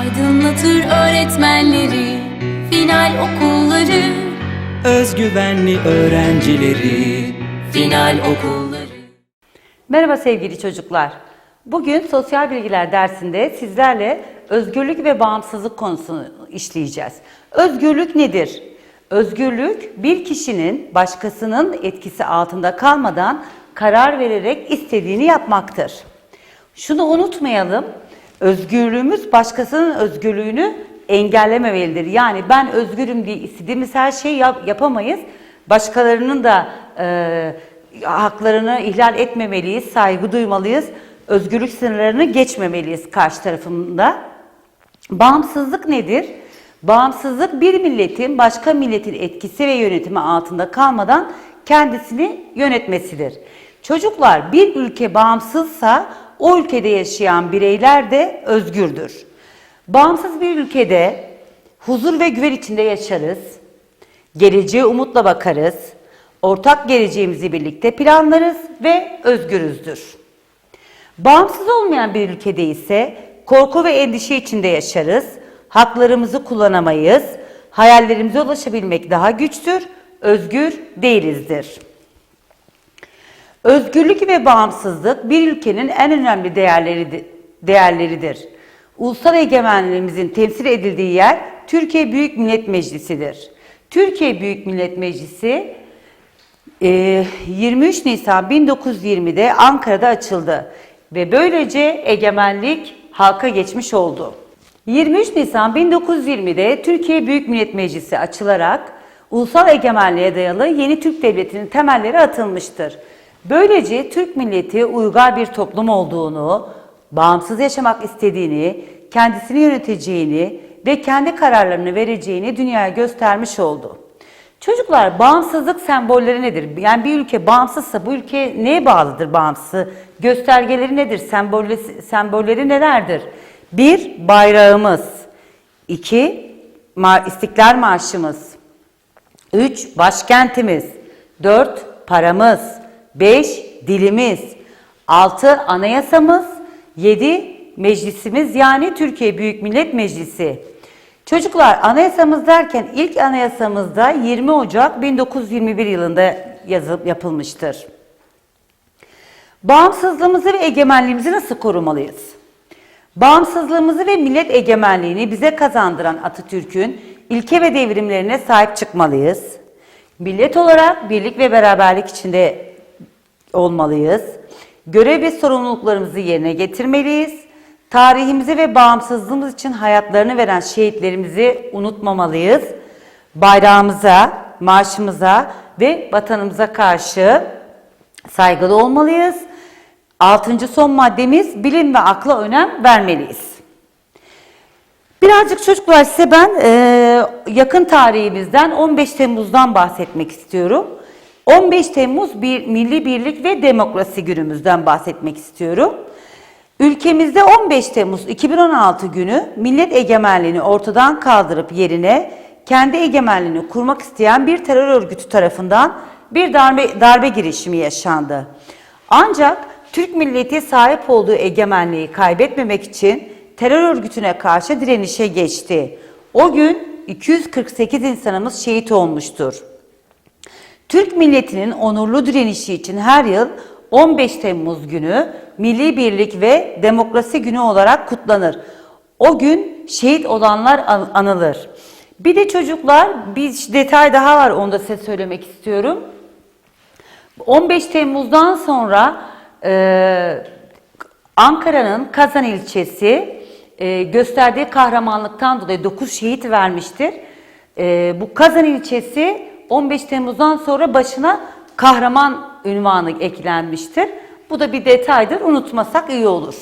Aydınlatır öğretmenleri Final okulları Özgüvenli öğrencileri Final okulları Merhaba sevgili çocuklar. Bugün sosyal bilgiler dersinde sizlerle özgürlük ve bağımsızlık konusunu işleyeceğiz. Özgürlük nedir? Özgürlük bir kişinin başkasının etkisi altında kalmadan karar vererek istediğini yapmaktır. Şunu unutmayalım. Özgürlüğümüz başkasının özgürlüğünü engellememelidir. Yani ben özgürüm diye istediğimiz her şeyi yap- yapamayız. Başkalarının da e, haklarını ihlal etmemeliyiz, saygı duymalıyız. Özgürlük sınırlarını geçmemeliyiz karşı tarafında. Bağımsızlık nedir? Bağımsızlık bir milletin başka milletin etkisi ve yönetimi altında kalmadan kendisini yönetmesidir. Çocuklar bir ülke bağımsızsa o ülkede yaşayan bireyler de özgürdür. Bağımsız bir ülkede huzur ve güven içinde yaşarız. Geleceğe umutla bakarız. Ortak geleceğimizi birlikte planlarız ve özgürüzdür. Bağımsız olmayan bir ülkede ise korku ve endişe içinde yaşarız. Haklarımızı kullanamayız. Hayallerimize ulaşabilmek daha güçtür. Özgür değilizdir. Özgürlük ve bağımsızlık bir ülkenin en önemli değerleri, değerleridir. Ulusal egemenliğimizin temsil edildiği yer Türkiye Büyük Millet Meclisi'dir. Türkiye Büyük Millet Meclisi e, 23 Nisan 1920'de Ankara'da açıldı ve böylece egemenlik halka geçmiş oldu. 23 Nisan 1920'de Türkiye Büyük Millet Meclisi açılarak ulusal egemenliğe dayalı yeni Türk Devleti'nin temelleri atılmıştır. Böylece Türk milleti uygar bir toplum olduğunu, bağımsız yaşamak istediğini, kendisini yöneteceğini ve kendi kararlarını vereceğini dünyaya göstermiş oldu. Çocuklar bağımsızlık sembolleri nedir? Yani bir ülke bağımsızsa bu ülke neye bağlıdır bağımsız? Göstergeleri nedir? Sembolleri, sembolleri nelerdir? Bir, bayrağımız. iki İstiklal Marşımız. Üç, başkentimiz. Dört, paramız. Beş, dilimiz. Altı, anayasamız. Yedi, meclisimiz yani Türkiye Büyük Millet Meclisi. Çocuklar anayasamız derken ilk anayasamızda 20 Ocak 1921 yılında yazıp yapılmıştır. Bağımsızlığımızı ve egemenliğimizi nasıl korumalıyız? Bağımsızlığımızı ve millet egemenliğini bize kazandıran Atatürk'ün ilke ve devrimlerine sahip çıkmalıyız. Millet olarak birlik ve beraberlik içinde olmalıyız. Görev ve sorumluluklarımızı yerine getirmeliyiz. Tarihimizi ve bağımsızlığımız için hayatlarını veren şehitlerimizi unutmamalıyız. Bayrağımıza, marşımıza ve vatanımıza karşı saygılı olmalıyız. Altıncı son maddemiz bilim ve akla önem vermeliyiz. Birazcık çocuklar size ben e, yakın tarihimizden 15 Temmuz'dan bahsetmek istiyorum. 15 Temmuz bir Milli Birlik ve Demokrasi Günümüzden bahsetmek istiyorum. Ülkemizde 15 Temmuz 2016 günü millet egemenliğini ortadan kaldırıp yerine kendi egemenliğini kurmak isteyen bir terör örgütü tarafından bir darbe, darbe girişimi yaşandı. Ancak Türk milleti sahip olduğu egemenliği kaybetmemek için terör örgütüne karşı direnişe geçti. O gün 248 insanımız şehit olmuştur. Türk milletinin onurlu direnişi için her yıl 15 Temmuz günü Milli Birlik ve Demokrasi Günü olarak kutlanır. O gün şehit olanlar an- anılır. Bir de çocuklar bir detay daha var onu da size söylemek istiyorum. 15 Temmuz'dan sonra e, Ankara'nın Kazan ilçesi e, gösterdiği kahramanlıktan dolayı 9 şehit vermiştir. E, bu Kazan ilçesi 15 Temmuz'dan sonra başına kahraman ünvanı eklenmiştir. Bu da bir detaydır. Unutmasak iyi olur.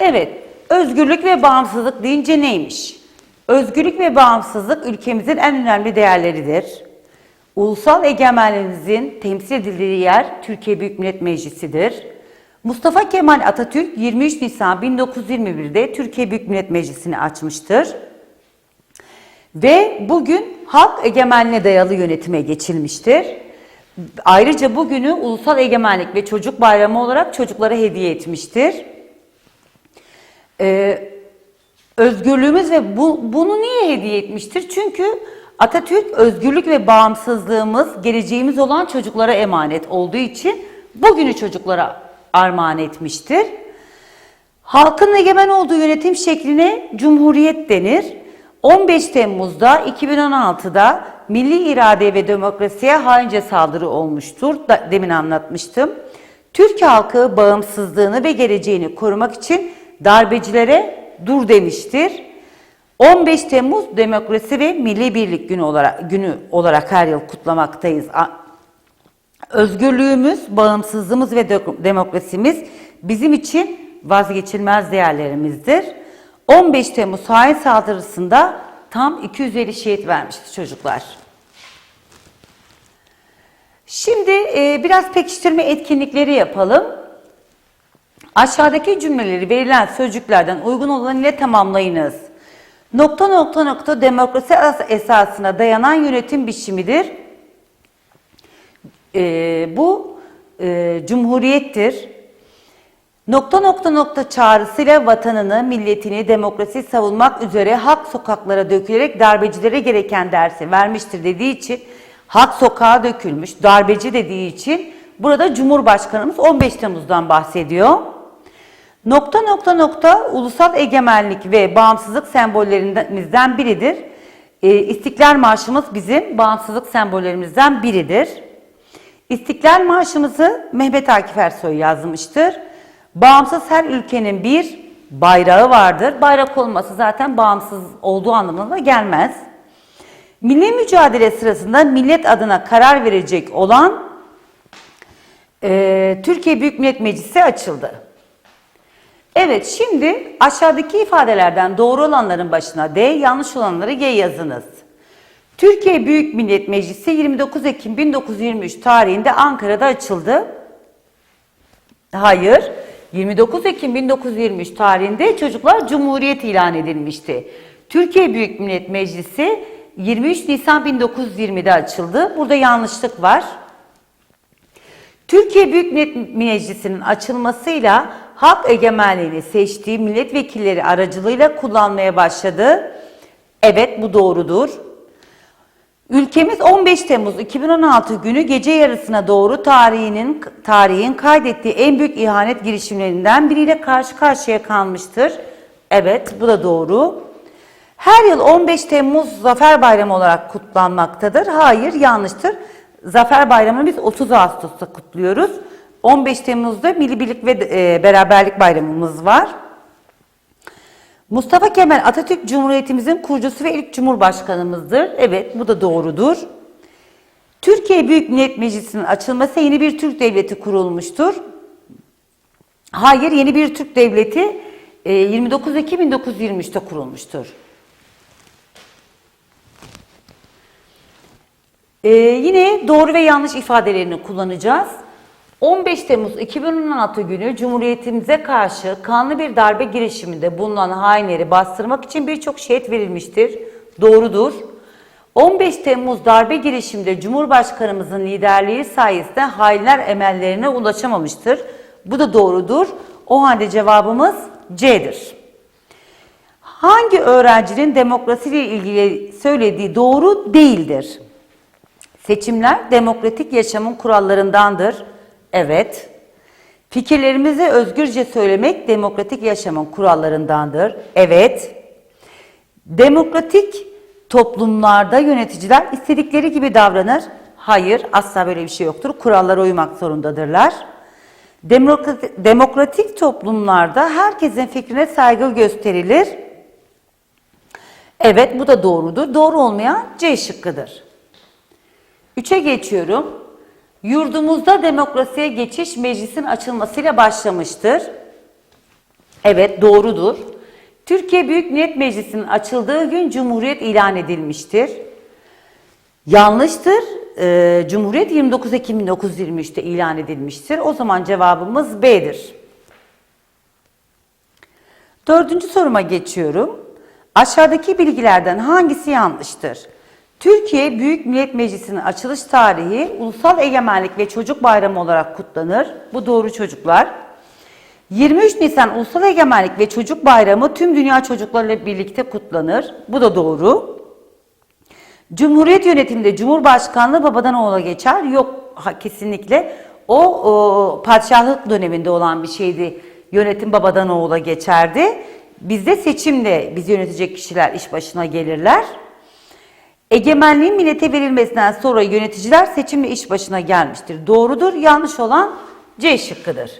Evet, özgürlük ve bağımsızlık deyince neymiş? Özgürlük ve bağımsızlık ülkemizin en önemli değerleridir. Ulusal egemenliğimizin temsil edildiği yer Türkiye Büyük Millet Meclisi'dir. Mustafa Kemal Atatürk 23 Nisan 1921'de Türkiye Büyük Millet Meclisi'ni açmıştır. Ve bugün halk egemenliğine dayalı yönetime geçilmiştir. Ayrıca bugünü Ulusal Egemenlik ve Çocuk Bayramı olarak çocuklara hediye etmiştir. Ee, özgürlüğümüz ve bu, bunu niye hediye etmiştir? Çünkü Atatürk özgürlük ve bağımsızlığımız, geleceğimiz olan çocuklara emanet olduğu için bugünü çocuklara armağan etmiştir. Halkın egemen olduğu yönetim şekline cumhuriyet denir. 15 Temmuz'da 2016'da milli irade ve demokrasiye haince saldırı olmuştur. Da, demin anlatmıştım. Türk halkı bağımsızlığını ve geleceğini korumak için darbecilere dur demiştir. 15 Temmuz Demokrasi ve Milli Birlik Günü olarak günü olarak her yıl kutlamaktayız. Özgürlüğümüz, bağımsızlığımız ve demokrasimiz bizim için vazgeçilmez değerlerimizdir. 15 Temmuz hain saldırısında tam 250 şehit vermiştir çocuklar. Şimdi e, biraz pekiştirme etkinlikleri yapalım. Aşağıdaki cümleleri verilen sözcüklerden uygun olan ile tamamlayınız. Nokta nokta nokta demokrasi es- esasına dayanan yönetim biçimidir. Ee, bu e, cumhuriyettir. Nokta nokta nokta çağrısıyla vatanını, milletini, demokrasi savunmak üzere hak sokaklara dökülerek darbecilere gereken dersi vermiştir dediği için hak sokağa dökülmüş, darbeci dediği için burada Cumhurbaşkanımız 15 Temmuz'dan bahsediyor. Nokta nokta nokta ulusal egemenlik ve bağımsızlık sembollerimizden biridir. Ee, İstiklal Marşımız bizim bağımsızlık sembollerimizden biridir. İstiklal Marşımızı Mehmet Akif Ersoy yazmıştır. Bağımsız her ülkenin bir bayrağı vardır. Bayrak olması zaten bağımsız olduğu anlamına gelmez. Milli mücadele sırasında millet adına karar verecek olan eee, Türkiye Büyük Millet Meclisi açıldı. Evet şimdi aşağıdaki ifadelerden doğru olanların başına D, yanlış olanları G yazınız. Türkiye Büyük Millet Meclisi 29 Ekim 1923 tarihinde Ankara'da açıldı. Hayır. 29 Ekim 1923 tarihinde çocuklar Cumhuriyet ilan edilmişti. Türkiye Büyük Millet Meclisi 23 Nisan 1920'de açıldı. Burada yanlışlık var. Türkiye Büyük Millet Meclisi'nin açılmasıyla halk egemenliğini seçtiği milletvekilleri aracılığıyla kullanmaya başladı. Evet bu doğrudur. Ülkemiz 15 Temmuz 2016 günü gece yarısına doğru tarihinin tarihin kaydettiği en büyük ihanet girişimlerinden biriyle karşı karşıya kalmıştır. Evet, bu da doğru. Her yıl 15 Temmuz Zafer Bayramı olarak kutlanmaktadır. Hayır, yanlıştır. Zafer Bayramı'nı biz 30 Ağustos'ta kutluyoruz. 15 Temmuz'da Milli Birlik ve e, Beraberlik Bayramımız var. Mustafa Kemal Atatürk Cumhuriyetimizin kurucusu ve ilk cumhurbaşkanımızdır. Evet bu da doğrudur. Türkiye Büyük Millet Meclisi'nin açılması yeni bir Türk devleti kurulmuştur. Hayır yeni bir Türk devleti e, 29 Ekim 1923'te kurulmuştur. Ee, yine doğru ve yanlış ifadelerini kullanacağız. 15 Temmuz 2016 günü Cumhuriyetimize karşı kanlı bir darbe girişiminde bulunan hainleri bastırmak için birçok şehit verilmiştir. Doğrudur. 15 Temmuz darbe girişiminde Cumhurbaşkanımızın liderliği sayesinde hainler emellerine ulaşamamıştır. Bu da doğrudur. O halde cevabımız C'dir. Hangi öğrencinin demokrasiyle ilgili söylediği doğru değildir? Seçimler demokratik yaşamın kurallarındandır. Evet. Fikirlerimizi özgürce söylemek demokratik yaşamın kurallarındandır. Evet. Demokratik toplumlarda yöneticiler istedikleri gibi davranır. Hayır, asla böyle bir şey yoktur. Kurallara uymak zorundadırlar. Demokratik, demokratik toplumlarda herkesin fikrine saygı gösterilir. Evet, bu da doğrudur. Doğru olmayan C şıkkıdır. Üçe geçiyorum. Yurdumuzda demokrasiye geçiş meclisin açılmasıyla başlamıştır. Evet doğrudur. Türkiye Büyük Millet Meclisi'nin açıldığı gün Cumhuriyet ilan edilmiştir. Yanlıştır. Ee, Cumhuriyet 29 Ekim 1923'te ilan edilmiştir. O zaman cevabımız B'dir. Dördüncü soruma geçiyorum. Aşağıdaki bilgilerden hangisi yanlıştır? Türkiye Büyük Millet Meclisi'nin açılış tarihi Ulusal Egemenlik ve Çocuk Bayramı olarak kutlanır. Bu doğru çocuklar. 23 Nisan Ulusal Egemenlik ve Çocuk Bayramı tüm dünya çocuklarıyla birlikte kutlanır. Bu da doğru. Cumhuriyet yönetiminde Cumhurbaşkanlığı babadan oğula geçer. Yok ha, kesinlikle. O, o padişahlık döneminde olan bir şeydi. Yönetim babadan oğula geçerdi. Bizde seçimle bizi yönetecek kişiler iş başına gelirler. Egemenliğin millete verilmesinden sonra yöneticiler seçimle iş başına gelmiştir. Doğrudur. Yanlış olan C şıkkıdır.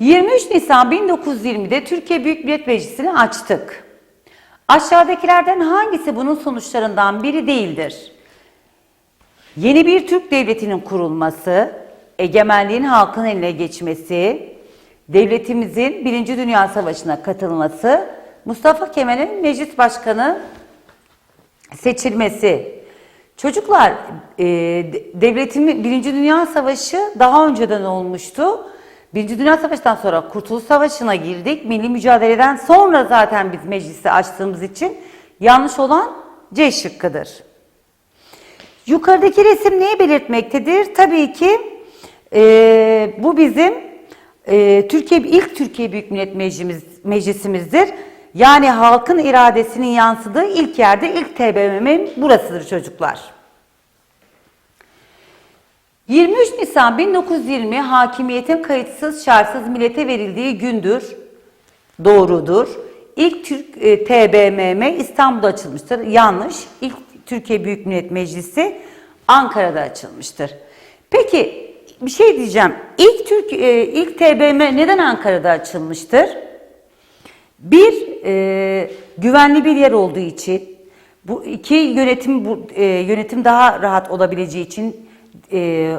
23 Nisan 1920'de Türkiye Büyük Millet Meclisi'ni açtık. Aşağıdakilerden hangisi bunun sonuçlarından biri değildir? Yeni bir Türk devletinin kurulması, egemenliğin halkın eline geçmesi, devletimizin Birinci Dünya Savaşı'na katılması, Mustafa Kemal'in meclis başkanı seçilmesi. Çocuklar, e, de- devletimin Birinci Dünya Savaşı daha önceden olmuştu. Birinci Dünya Savaşı'ndan sonra Kurtuluş Savaşı'na girdik. Milli mücadeleden sonra zaten biz meclisi açtığımız için yanlış olan C şıkkıdır. Yukarıdaki resim neyi belirtmektedir? Tabii ki e, bu bizim e, Türkiye ilk Türkiye Büyük Millet Meclisimiz, Meclisimizdir. Yani halkın iradesinin yansıdığı ilk yerde ilk TBMM burasıdır çocuklar. 23 Nisan 1920 hakimiyetin kayıtsız şartsız millete verildiği gündür. Doğrudur. İlk Türk e, TBMM İstanbul'da açılmıştır. Yanlış. İlk Türkiye Büyük Millet Meclisi Ankara'da açılmıştır. Peki bir şey diyeceğim. İlk Türk e, ilk TBMM neden Ankara'da açılmıştır? Bir, e, güvenli bir yer olduğu için, bu iki yönetim bu, e, yönetim daha rahat olabileceği için, e,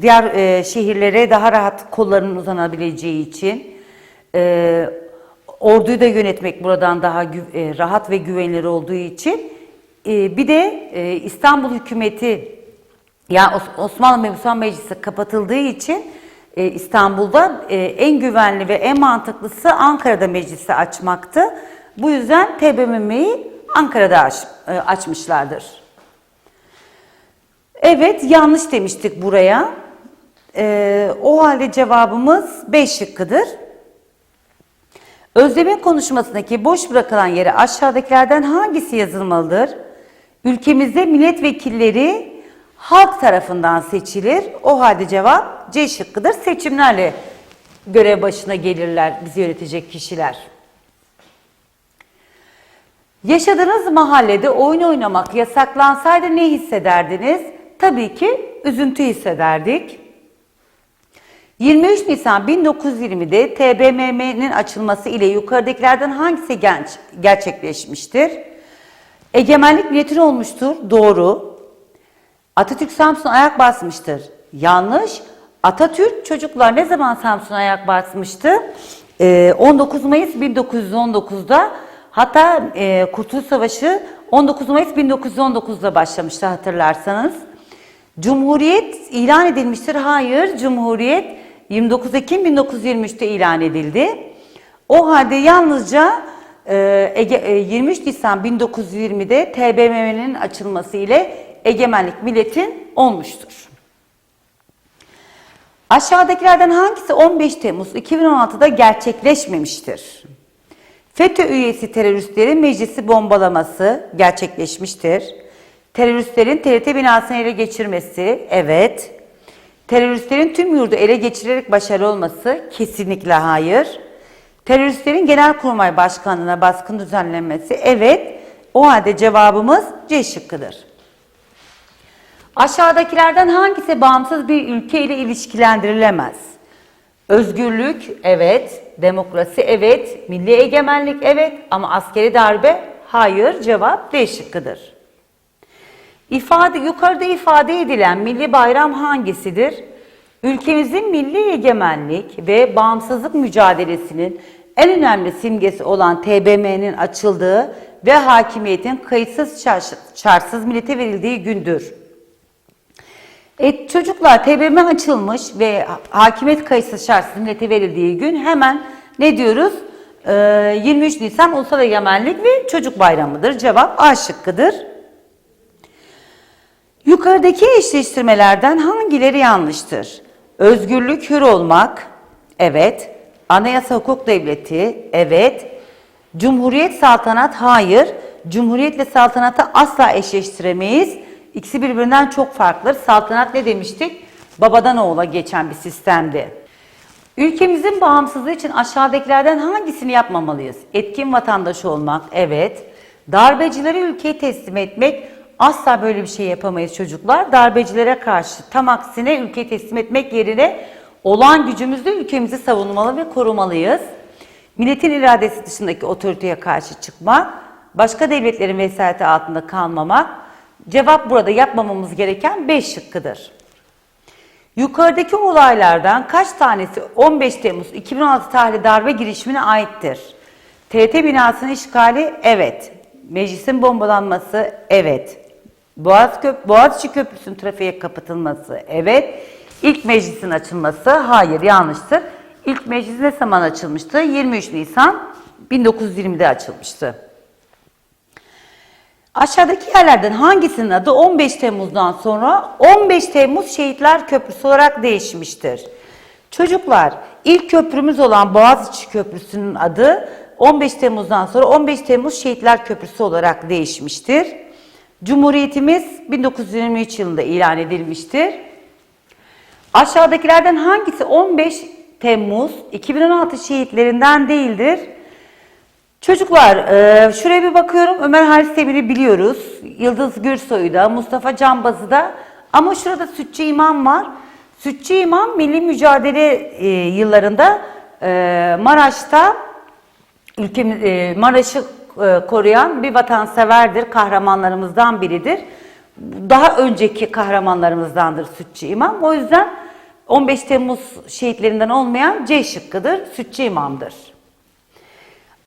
diğer e, şehirlere daha rahat kollarının uzanabileceği için, e, orduyu da yönetmek buradan daha e, rahat ve güvenilir olduğu için, e, bir de e, İstanbul hükümeti ya Os- Osmanlı Mebusan Meclisi kapatıldığı için e, İstanbul'da e, en güvenli ve en mantıklısı Ankara'da meclisi açmaktı. Bu yüzden TBMM'yi Ankara'da aç, e, açmışlardır. Evet yanlış demiştik buraya. O halde cevabımız B şıkkıdır. Özlem'in konuşmasındaki boş bırakılan yere aşağıdakilerden hangisi yazılmalıdır? Ülkemizde milletvekilleri halk tarafından seçilir. O halde cevap C şıkkıdır. Seçimlerle görev başına gelirler bizi yönetecek kişiler. Yaşadığınız mahallede oyun oynamak yasaklansaydı ne hissederdiniz? Tabii ki üzüntü hissederdik. 23 Nisan 1920'de TBMM'nin açılması ile yukarıdakilerden hangisi genç gerçekleşmiştir? Egemenlik milletin olmuştur. Doğru. Atatürk Samsun'a ayak basmıştır. Yanlış. Atatürk çocuklar ne zaman Samsun'a ayak basmıştı? Ee, 19 Mayıs 1919'da hatta e, Kurtuluş Savaşı 19 Mayıs 1919'da başlamıştı hatırlarsanız. Cumhuriyet ilan edilmiştir. Hayır, Cumhuriyet 29 Ekim 1923'te ilan edildi. O halde yalnızca e, Ege, e, 23 Nisan 1920'de TBMM'nin açılması ile egemenlik milletin olmuştur. Aşağıdakilerden hangisi 15 Temmuz 2016'da gerçekleşmemiştir? FETÖ üyesi teröristlerin meclisi bombalaması gerçekleşmiştir. Teröristlerin TRT binasını ele geçirmesi, evet. Teröristlerin tüm yurdu ele geçirerek başarılı olması, kesinlikle hayır. Teröristlerin Genelkurmay Başkanlığı'na baskın düzenlenmesi, evet. O halde cevabımız C şıkkıdır. Aşağıdakilerden hangisi bağımsız bir ülke ile ilişkilendirilemez? Özgürlük, evet. Demokrasi, evet. Milli egemenlik, evet. Ama askeri darbe, hayır. Cevap D şıkkıdır. İfade, yukarıda ifade edilen milli bayram hangisidir? Ülkemizin milli egemenlik ve bağımsızlık mücadelesinin en önemli simgesi olan TBMM'nin açıldığı ve hakimiyetin kayıtsız şartsız, millete verildiği gündür. E, çocuklar TBMM açılmış ve hakimiyet kayıtsız şartsız millete verildiği gün hemen ne diyoruz? Ee, 23 Nisan Ulusal Egemenlik ve Çocuk Bayramı'dır. Cevap A şıkkıdır. Yukarıdaki eşleştirmelerden hangileri yanlıştır? Özgürlük, hür olmak. Evet. Anayasa hukuk devleti. Evet. Cumhuriyet saltanat hayır. Cumhuriyetle saltanatı asla eşleştiremeyiz. İkisi birbirinden çok farklıdır. Saltanat ne demiştik? Babadan oğula geçen bir sistemdi. Ülkemizin bağımsızlığı için aşağıdakilerden hangisini yapmamalıyız? Etkin vatandaş olmak, evet. Darbecileri ülkeyi teslim etmek, asla böyle bir şey yapamayız çocuklar. Darbecilere karşı tam aksine ülkeyi teslim etmek yerine olan gücümüzle ülkemizi savunmalı ve korumalıyız. Milletin iradesi dışındaki otoriteye karşı çıkmak, başka devletlerin vesayeti altında kalmamak. Cevap burada yapmamamız gereken 5 şıkkıdır. Yukarıdaki olaylardan kaç tanesi 15 Temmuz 2016 tarihli darbe girişimine aittir? TRT binasının işgali evet. Meclisin bombalanması evet. Boğaz Köp Boğaziçi Köprüsü'nün trafiğe kapatılması evet. İlk meclisin açılması hayır yanlıştır. İlk meclis ne zaman açılmıştı? 23 Nisan 1920'de açılmıştı. Aşağıdaki yerlerden hangisinin adı 15 Temmuz'dan sonra 15 Temmuz Şehitler Köprüsü olarak değişmiştir? Çocuklar, ilk köprümüz olan Boğaziçi Köprüsü'nün adı 15 Temmuz'dan sonra 15 Temmuz Şehitler Köprüsü olarak değişmiştir. Cumhuriyetimiz 1923 yılında ilan edilmiştir. Aşağıdakilerden hangisi 15 Temmuz 2016 şehitlerinden değildir? Çocuklar e, şuraya bir bakıyorum. Ömer Halis Demir'i biliyoruz. Yıldız Gürsoy'u da, Mustafa Canbaz'ı da. Ama şurada Sütçü İmam var. Sütçü İmam milli mücadele e, yıllarında e, Maraş'ta ülkemiz Maraş'ı koruyan bir vatanseverdir, kahramanlarımızdan biridir. Daha önceki kahramanlarımızdandır Sütçü İmam. O yüzden 15 Temmuz şehitlerinden olmayan C şıkkıdır, Sütçü İmam'dır.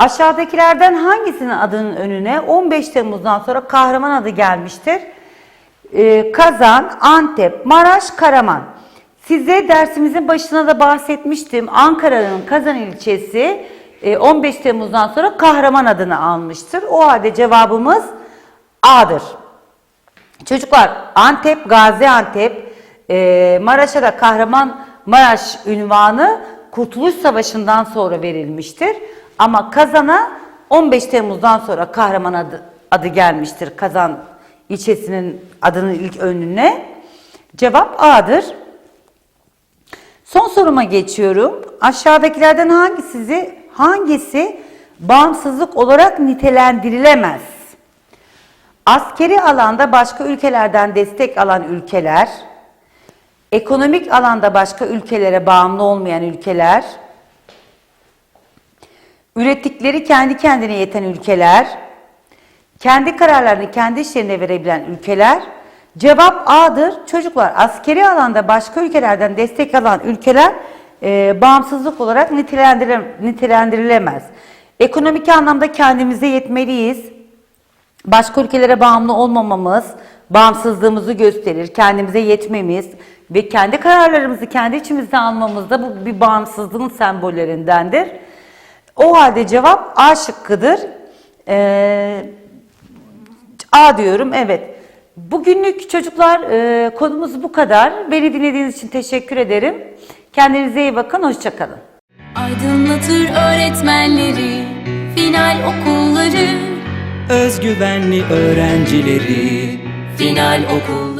Aşağıdakilerden hangisinin adının önüne 15 Temmuz'dan sonra kahraman adı gelmiştir? Ee, Kazan, Antep, Maraş, Karaman. Size dersimizin başına da bahsetmiştim. Ankara'nın Kazan ilçesi e, 15 Temmuz'dan sonra kahraman adını almıştır. O halde cevabımız A'dır. Çocuklar Antep, Gaziantep, e, Maraş'a da Kahraman Maraş ünvanı Kurtuluş Savaşı'ndan sonra verilmiştir. Ama Kazan'a 15 Temmuz'dan sonra Kahraman adı, adı gelmiştir. Kazan ilçesinin adının ilk önüne. Cevap A'dır. Son soruma geçiyorum. Aşağıdakilerden hangisi, hangisi bağımsızlık olarak nitelendirilemez? Askeri alanda başka ülkelerden destek alan ülkeler, ekonomik alanda başka ülkelere bağımlı olmayan ülkeler, ürettikleri kendi kendine yeten ülkeler, kendi kararlarını kendi işlerine verebilen ülkeler, cevap A'dır. Çocuklar askeri alanda başka ülkelerden destek alan ülkeler e, bağımsızlık olarak nitelendirilemez. Ekonomik anlamda kendimize yetmeliyiz. Başka ülkelere bağımlı olmamamız, bağımsızlığımızı gösterir, kendimize yetmemiz ve kendi kararlarımızı kendi içimizde almamız da bu bir bağımsızlığın sembollerindendir. O halde cevap A şıkkıdır. Ee, A diyorum, evet. Bugünlük çocuklar e, konumuz bu kadar. Beni dinlediğiniz için teşekkür ederim. Kendinize iyi bakın, hoşçakalın. Aydınlatır öğretmenleri Final okulları Özgüvenli öğrencileri Final okulları